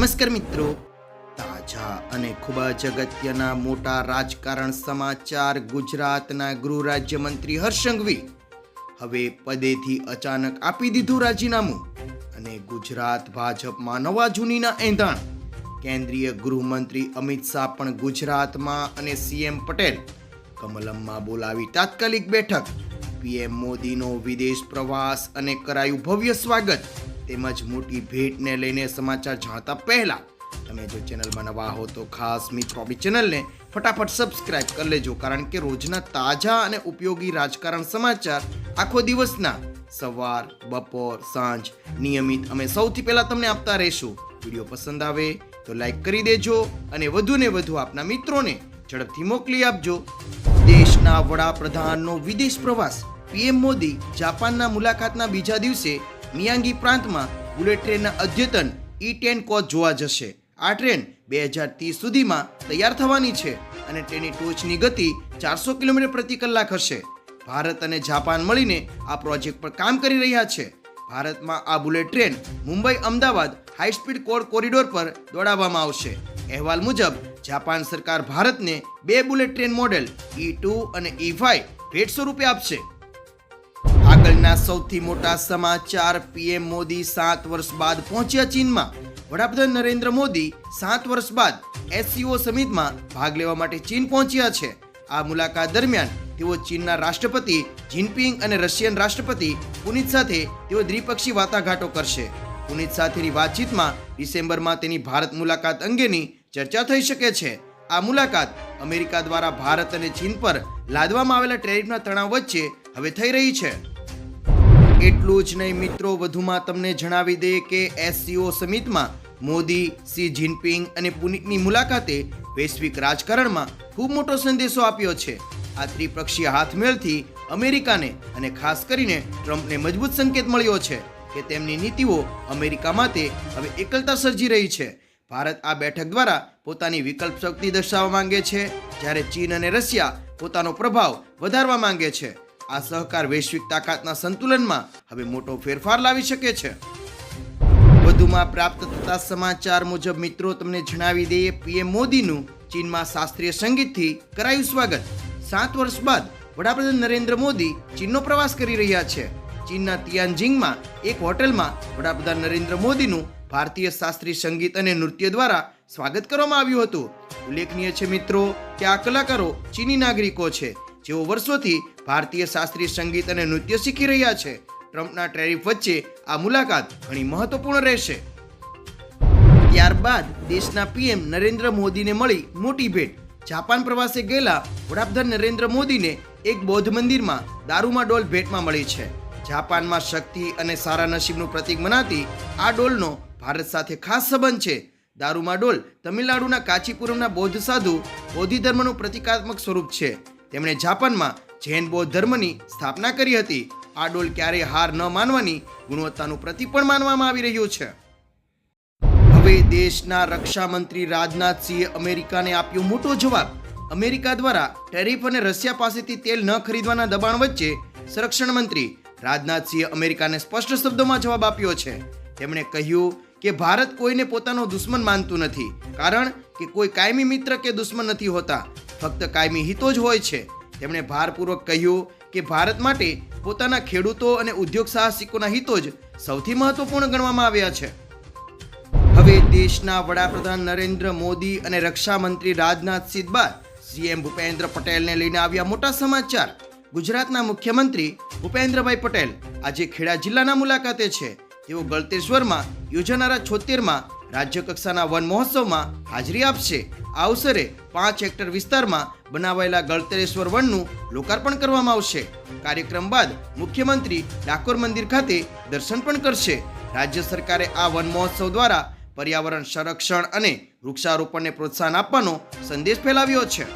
નમસ્કાર મિત્રો. તાજા અને ખૂબ જ અગત્યના મોટા રાજકારણ સમાચાર ગુજરાતના ગૃહ રાજ્યમંત્રી હર્ષ સંઘવી હવે પદેથી અચાનક આપી દીધું રાજીનામું અને ગુજરાત ભાજપમાં નવા જૂનીના એંધાણ. કેન્દ્રીય ગૃહમંત્રી અમિત શાહ પણ ગુજરાતમાં અને સીએમ પટેલ કમલમમાં બોલાવી તાત્કાલિક બેઠક. પીએમ મોદીનો વિદેશ પ્રવાસ અને કરાયું ભવ્ય સ્વાગત. તેમજ મોટી ભેટને લઈને સમાચાર જાણતા પહેલા તમે જો ચેનલમાં નવા હો તો ખાસ મિત્રો આપણી ચેનલને ફટાફટ સબસ્ક્રાઇબ કરી લેજો, કારણ કે રોજના તાજા અને ઉપયોગી રાજકારણ સમાચાર આખો દિવસના સવાર, બપોર, સાંજ નિયમિત અમે સૌથી પહેલા તમને આપતા રહીશું. વીડિયો પસંદ આવે તો લાઈક કરી દેજો અને વધુ ને વધુ આપના મિત્રોને ઝડપથી મોકલી આપજો. દેશના વડાપ્રધાનનો વિદેશ પ્રવાસ, પીએમ મોદી જાપાનના મુલાકાતના બીજા દિવસે મિયાંગી પ્રાંતમાં બુલેટ ટ્રેનના અદ્યતન ઈ ટેન કોચ જોવા જશે. આ ટ્રેન બે હજાર ત્રીસ સુધીમાં તૈયાર થવાની છે અને તેની ટોચની ગતિ ચારસો કિલોમીટર પ્રતિ કલાક હશે. ભારત અને જાપાન મળીને આ પ્રોજેક્ટ પર કામ કરી રહ્યા છે. ભારતમાં આ bullet train Mumbai Ahmedabad high speed code corridor પર દોડાવવામાં આવશે. અહેવાલ મુજબ, જાપાન સરકાર ભારતને બે bullet train model E two અને ઈ ફાઈવ ભેટ સ્વરૂપે આપશે. આગળના સૌથી મોટા સમાચાર, પીએમ મોદી સાત વર્ષ બાદ પહોંચ્યા ચીનમાં. વડાપ્રધાન નરેન્દ્ર મોદી સાત વર્ષ બાદ એસસીઓ સમિટમાં ભાગ લેવા માટે ચીન પહોંચ્યા છે. આ મુલાકાત દરમિયાન તેઓ ચીનના રાષ્ટ્રપતિ જિનપિંગ અને રશિયન રાષ્ટ્રપતિ પુનિત સાથે તેઓ દ્વિપક્ષી વાટાઘાટો કરશે. પુનિત સાથેની વાતચીતમાં ડિસેમ્બરમાં તેની ભારત મુલાકાત અંગેની ચર્ચા થઈ શકે છે. આ મુલાકાત અમેરિકા દ્વારા ભારત અને ચીન પર લાદવામાં આવેલા ટેરિફના તણાવ વચ્ચે હવે થઈ રહી છે. એટલું જ નહીં મિત્રો, વધુમાં તમને જણાવી દે કે એસસીઓ સમિટમાં મોદી સી જિનપિંગ અને પુનિતની મુલાકાતે વૈશ્વિક રાજકારણમાં ખૂબ મોટો સંદેશો આપ્યો છે. આ ત્રિપક્ષીય હાથમેળથી અમેરિકાને અને ખાસ કરીને ટ્રમ્પને મજબૂત સંકેત મળ્યો છે કે તેમની નીતિઓ અમેરિકા માટે હવે એકલતા સર્જી રહી છે. ભારત આ બેઠક દ્વારા પોતાની વિકલ્પ શક્તિ દર્શાવવા માંગે છે, જ્યારે ચીન અને રશિયા પોતાનો પ્રભાવ વધારવા માંગે છે. આ સહકાર વૈશ્વિક તાકાતના સંતુલનમાં હવે મોટો ફેરફાર લાવી શકે છે. વધુમાં પ્રાપ્ત થતા સમાચાર મુજબ મિત્રો, તમને જણાવી દઈએ, પીએમ મોદીનું ચીનમાં શાસ્ત્રીય સંગીતથી કરાયું સ્વાગત. સાત વર્ષ બાદ વડાપ્રધાન નરેન્દ્ર મોદી ચીનનો પ્રવાસ કરી રહ્યા છે. ચીનના તિયાનજિંગમાં એક હોટલમાં વડાપ્રધાન નરેન્દ્ર મોદીનું ભારતીય શાસ્ત્રીય સંગીત અને નૃત્ય દ્વારા સ્વાગત કરવામાં આવ્યું હતું. ઉલ્લેખનીય છે મિત્રો કે આ કલાકારો ચીની નાગરિકો છે. જેઓ વર્ષોથી ભારતીય શાસ્ત્રીય સંગીત અને નૃત્ય શીખી રહ્યા છે. ટ્રમ્પના ટેરિફ વચ્ચે આ મુલાકાત ઘણી મહત્વપૂર્ણ રહેશે. ત્યારબાદ દેશના પીએમ નરેન્દ્ર મોદીને મળી મોટી ભેટ. જાપાન પ્રવાસે ગયેલા વડાપ્રધાન નરેન્દ્ર મોદીને એક બૌદ્ધ મંદિરમાં દારૂમાં ડોલ ભેટમાં મળી છે. જાપાનમાં શક્તિ અને સારા નસીબનું પ્રતીક મનાતી આ ડોલનો ભારત સાથે ખાસ સંબંધ છે. દારૂમા ડોલ તમિલનાડુના કાચીપુરમના બૌદ્ધ સાધુ બૌદ્ધિ ધર્મનું પ્રતિકાત્મક સ્વરૂપ છે. તેમણે જાપાનમાં જૈન બૌદ્ધ ધર્મની સ્થાપના કરી હતી. આ ડોલ ક્યારેય હાર ન માનવાની ગુણવત્તાનું પ્રતીક પણ માનવામાં આવી રહ્યું છે. હવે દેશના રક્ષામંત્રી રાજનાથસિંહે અમેરિકાને આપ્યો મોટો જવાબ. અમેરિકા દ્વારા ટેરિફ અને રશિયા પાસેથી તેલ ન ખરીદવાના દબાણ વચ્ચે સંરક્ષણ મંત્રી રાજનાથસિંહે અમેરિકાને સ્પષ્ટ શબ્દોમાં જવાબ આપ્યો છે. તેમણે કહ્યું કે ભારત કોઈને પોતાનો દુશ્મન માનતું નથી, કારણ કે કોઈ કાયમી મિત્ર કે દુશ્મન નથી હોતા. ફક્ત કાયમી હિતો જ હોય છે. તેમણે ભારપૂર્વક કહ્યું કે ભારત માટે પોતાના ખેડૂતો અને ઉદ્યોગ સાહસિકોના હિતો જ સૌથી મહત્વપૂર્ણ ગણવામાં આવ્યા છે. હવે દેશના વડાપ્રધાન નરેન્દ્ર મોદી અને રક્ષામંત્રી રાજનાથસિંહ બાદ સીએમ ભૂપેન્દ્ર પટેલને લઈને આવ્યા મોટા સમાચાર. ગુજરાતના મુખ્યમંત્રી ભૂપેન્દ્રભાઈ પટેલ આજે ખેડા જિલ્લાના મુલાકાતે છે. તેઓ ગળતેશ્વરમાં યોજાનારા છોતેરમાં રાજ્ય કક્ષાના વન મહોત્સવમાં હાજરી આપશે. આ અવસરે પાંચ હેક્ટર વિસ્તારમાં બનાવાયેલા ગળતરેશ્વર વનનું લોકાર્પણ કરવામાં આવશે. કાર્યક્રમ બાદ મુખ્યમંત્રી ડાકોર મંદિર ખાતે દર્શન પણ કરશે. રાજ્ય સરકારે આ વન મહોત્સવ દ્વારા પર્યાવરણ સંરક્ષણ અને વૃક્ષારોપણને પ્રોત્સાહન આપવાનો સંદેશ ફેલાવ્યો છે.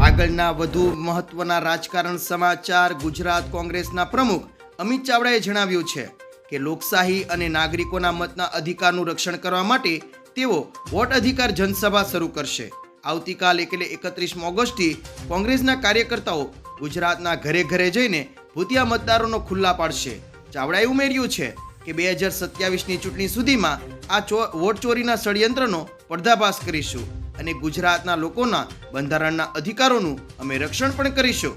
આગળના વધુ મહત્વના રાજકારણ સમાચાર ગુજરાત કોંગ્રેસના પ્રમુખ અમિત ચાવડાએ જણાવ્યું છે. કે લોકશાહી અને નાગરિકોના મતના અધિકારનું રક્ષણ કરવા માટે તેઓ વોટ અધિકાર જનસભા શરૂ કરશે. આવતીકાલ એટલે એકત્રીસમી ઓગસ્ટથી કોંગ્રેસના કાર્યકર્તાઓ ગુજરાતના ઘરે ઘરે જઈને ભૂતિયા મતદારોનો ખુલ્લા પાડશે. ચાવડાએ ઉમેર્યું છે કે બે હજાર સત્યાવીસની ચૂંટણી સુધીમાં આ વોટ ચોરીના ષડયંત્રનો પર્દાફાશ કરીશું અને ગુજરાતના લોકોના બંધારણના અધિકારોનું અમે રક્ષણ પણ કરીશું.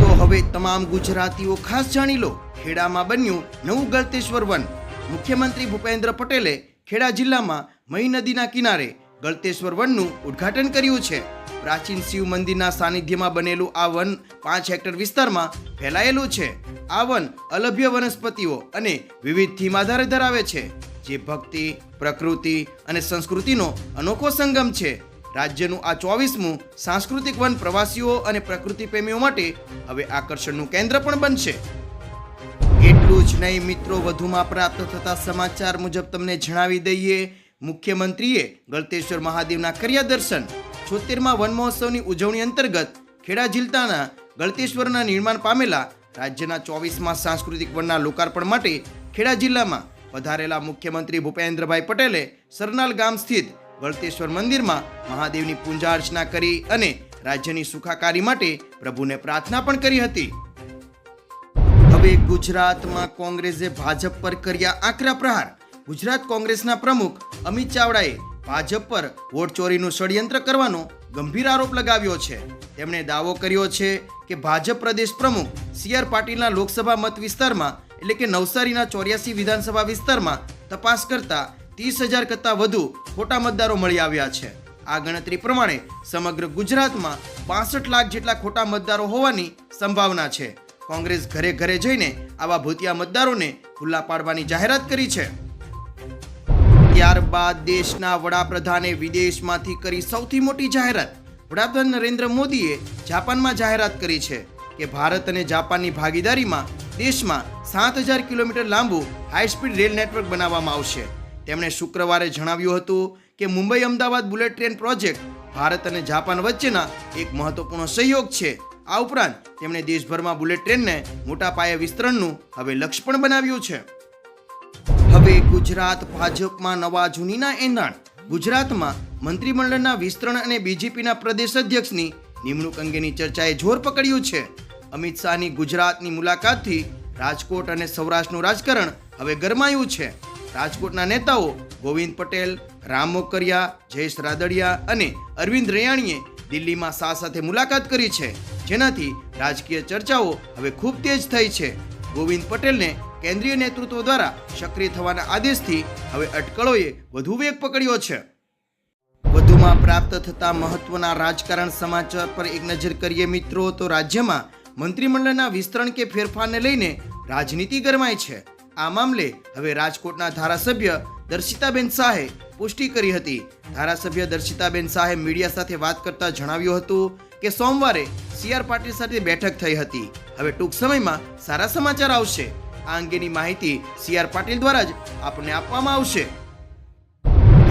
તો હવે તમામ ગુજરાતીઓ ખાસ જાણી લો. ખેડામાં બન્યું નવું ગળતેશ્વર વન. મુખ્યમંત્રી ભૂપેન્દ્ર પટેલે ખેડા જિલ્લામાં મહી નદીના કિનારે ગળતેશ્વર વનનું ઉદ્ઘાટન કર્યું છે. પ્રાચીન શિવ મંદિરના સાનિધ્યમાં બનેલું આ વન પાંચ હેક્ટર વિસ્તારમાં ફેલાયેલું છે. આ વન અલભ્ય વનસ્પતિઓ અને વિવિધ થીમ આધારે ધરાવે છે, જે ભક્તિ, પ્રકૃતિ અને સંસ્કૃતિનો અનોખો સંગમ છે. રાજ્યનું આ ચોવીસમું સાંસ્કૃતિક વન પ્રવાસીઓ અને પ્રકૃતિ પ્રેમીઓ માટે હવે આકર્ષણનું કેન્દ્ર પણ બનશે. નહીં, મિત્રો. વધુમાં પ્રાપ્ત થતા સમાચાર મુજબ તમને જણાવી દઈએ. મુખ્યમંત્રીએ ગળતેશ્વર મહાદેવના કર્યા દર્શન, છોતેરમાં વન મહોત્સવની ઉજવણી અંતર્ગત ખેડા જિલ્લાના ગળતેશ્વરના નિર્માણ પામેલા રાજ્યના ચોવીસમાં સાંસ્કૃતિક વનના લોકાર્પણ માટે ખેડા જિલ્લામાં વધારેલા મુખ્યમંત્રી ભૂપેન્દ્રભાઈ પટેલે સરનાલ ગામ સ્થિત ગળતેશ્વર મંદિરમાં મહાદેવની પૂજા અર્ચના કરી અને રાજ્યની સુખાકારી માટે પ્રભુને પ્રાર્થના પણ કરી હતી. હવે ગુજરાતમાં કોંગ્રેસે ભાજપ પર કર્યા આકરા પ્રહાર. ગુજરાત કોંગ્રેસના પ્રમુખ અમિત ચાવડાએ ભાજપ પર વોટ ચોરીનું ષડયંત્ર કરવાનો ગંભીર આરોપ લગાવ્યો છે. તેમણે દાવો કર્યો છે કે ભાજપ પ્રદેશ પ્રમુખ સી આર પાટીલના લોકસભા મત વિસ્તારમાં એટલે કે નવસારીના ચોર્યાસી વિધાનસભા વિસ્તારમાં તપાસ કરતા ત્રીસ હજાર કરતાં વધુ ખોટા મતદારો મળી આવ્યા છે. આ ગણતરી પ્રમાણે સમગ્ર ગુજરાતમાં પાસઠ લાખ જેટલા ખોટા મતદારો હોવાની સંભાવના છે. કોંગ્રેસ ઘરે ઘરે જઈને આવા ભૂતિયા મતદારોને ખુલ્લા પાડવાની જાહેરાત કરી છે. ત્યારબાદ દેશના વડાપ્રધાને વિદેશમાંથી કરી સૌથી મોટી જાહેરાત. વડાપ્રધાન નરેન્દ્ર મોદીએ જાપાનમાં જાહેરાત કરી છે કે ભારત અને જાપાનની ભાગીદારીમાં દેશમાં સાત હજાર કિલોમીટર લાંબુ હાઈસ્પીડ રેલ નેટવર્ક બનાવવામાં આવશે. તેમણે શુક્રવારે જણાવ્યું હતું કે Mumbai Ahmedabad bullet train project Bharat અને જાપાન વચ્ચેના એક મહત્વપૂર્ણ સહયોગ છે. આ ઉપરાંત તેમણે દેશભરમાં બુલેટ ટ્રેનને મોટા પાયે વિસ્તરણનું હવે લક્ષ્ય પણ બનાવ્યું છે. હવે ગુજરાત ભાજપમાં નવા જૂનીના એંધાણ. ગુજરાતમાં મંત્રીમંડળના વિસ્તરણ અને બીજેપીના પ્રદેશ અધ્યક્ષની નિમણૂક અંગેની ચર્ચાએ જોર પકડ્યું છે. અમિત શાહની ગુજરાતની મુલાકાતથી રાજકોટ અને સૌરાષ્ટ્રનું રાજકારણ હવે ગરમાયું છે. રાજકોટના નેતાઓ ગોવિંદ પટેલ, રામ મોકરિયા, જયેશ રાદડિયા અને અરવિંદ રૈયાણીએ દિલ્હીમાં શાહ સાથે મુલાકાત કરી છે. જેનાથી રાજકીય ચર્ચાઓ હવે ખૂબ તેજ થઈ છે. ગોવિંદ પટેલને કેન્દ્રીય નેતૃત્વ દ્વારા સક્રિય થવાના આદેશથી હવે અટકળોએ વધુ વેગ પકડ્યો છે. વધુમાં પ્રાપ્ત થતા મહત્વના રાજકારણ સમાચાર પર એક નજર કરીએ મિત્રો, તો રાજ્યમાં મંત્રીમંડળના વિસ્તરણ કે ફેરફારને લઈને રાજનીતિ ગરમાય છે. આ મામલે હવે રાજકોટના ધારાસભ્ય દર્શિતાબેન શાહે પુષ્ટિ કરી હતી. ધારાસભ્ય દર્શિતાબેન શાહે મીડિયા સાથે વાત કરતા જણાવ્યું હતું કે સોમવારે સી આર પાટીલ સાથે બેઠક થઈ હતી. હવે ટૂંક સમયમાં સારા સમાચાર આવશે. આ અંગેની માહિતી સી આર પાટીલ દ્વારા જ આપને આપવામાં આવશે.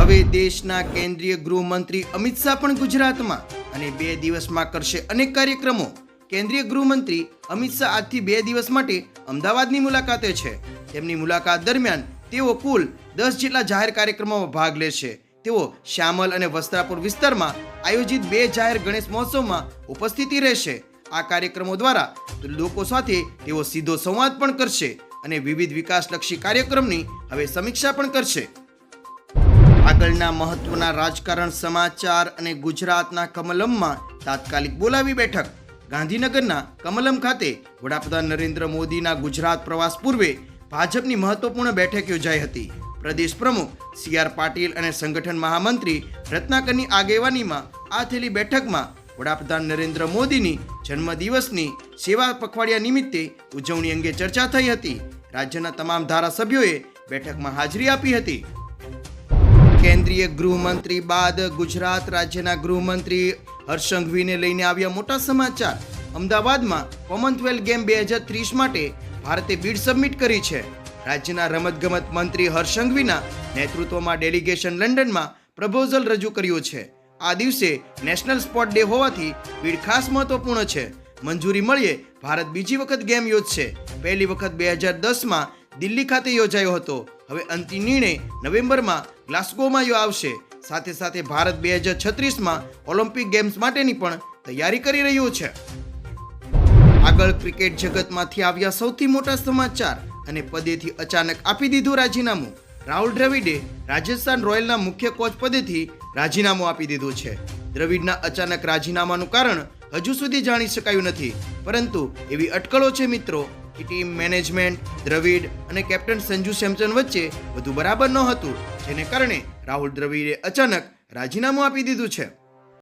હવે દેશના કેન્દ્રીય ગૃહમંત્રી અમિત શાહ પણ ગુજરાતમાં અને બે દિવસમાં કરશે અનેક કાર્યક્રમો. કેન્દ્રીય ગૃહમંત્રી અમિત શાહ આજથી બે દિવસ માટે અમદાવાદની મુલાકાતે છે. તેમની મુલાકાત દરમિયાન તેઓ કુલ દસ જેટલા જાહેર કાર્યક્રમોમાં ભાગ લેશે. તેઓ શ્યામલ અને વસ્ત્રાપુર વિસ્તારમાં આયોજિત બે જાહેર ગણેશ મહોત્સવમાં ઉપસ્થિતિ રહેશે. આ કાર્યક્રમો દ્વારા લોકો સાથે તેઓ સીધો સંવાદ પણ કરશે અને વિવિધ વિકાસલક્ષી કાર્યક્રમની હવે સમીક્ષા પણ કરશે. આગળના મહત્વના રાજકારણ, સમાચાર અને ગુજરાતના કમલમમાં તાત્કાલિક બોલાવી બેઠક. ગાંધીનગરના કમલમ ખાતે વડાપ્રધાન નરેન્દ્ર મોદીના ગુજરાત પ્રવાસ પૂર્વે ભાજપની મહત્વપૂર્ણ બેઠક યોજાઈ હતી. પ્રદેશ પ્રમુખ સી આર પાટીલ અને સંગઠન મહામંત્રી રત્નાકરની આગેવાનીમાં આ થયેલી બેઠકમાં વડાપ્રધાન નરેન્દ્ર મોદીની જન્મદિવસની સેવા પખવાડિયા નિમિત્તે ઉજવણી અંગે ચર્ચા થઈ હતી. રાજ્યના તમામ ધારાસભ્યોએ બેઠકમાં હાજરી આપી હતી. કેન્દ્રીય ગૃહમંત્રી બાદ ગુજરાત રાજ્યના ગૃહમંત્રી હર્ષ સંઘવીને લઈને આવ્યા મોટા સમાચાર. અમદાવાદમાં કોમનવેલ્થ ગેમ બે હજાર ત્રીસ માટે ભારતે બીડ સબમિટ કરી છે. રાજ્યના રમતગમત મંત્રી હર્ષંઘવીના નેતૃત્વમાં ડેલિગેશન લંડનમાં પ્રપોઝલ રજૂ કર્યું છે. આ દિવસે નેશનલ સ્પોર્ટ ડે હોવાથી બીડ ખાસ મહત્વપૂર્ણ છે. મંજૂરી મળીએ ભારત બીજી વખત ગેમ યોજશે. પહેલી વખત બે હજાર દસમાં દિલ્હી ખાતે યોજાયો હતો. હવે અંતિમ નિર્ણય નવેમ્બરમાં ગ્લાસ્ગોમાં આવશે. સાથે સાથે ભારત બે હજાર છત્રીસમાં ઓલિમ્પિક ગેમ્સ માટેની પણ તૈયારી કરી રહ્યું છે. આગળ ક્રિકેટ જગતમાંથી આવ્યા સૌથી મોટા સમાચાર. અને પદેથી અચાનક આપી દીધું રાજીનામું. રાહુલ દ્રવિડે રાજસ્થાન રોયલના મુખ્ય કોચ પદેથી રાજીનામું આપી દીધું છે. દ્રવિડના અચાનક રાજીનામાનું કારણ હજુ સુધી જાણી શકાયું નથી. પરંતુ એવી અટકળો છે મિત્રો કે ટીમ મેનેજમેન્ટ, દ્રવિડ અને કેપ્ટન સંજુ સેમસન વચ્ચે બધું બરાબર ન હતું, જેને કારણે રાહુલ દ્રવિડે અચાનક રાજીનામું આપી દીધું છે.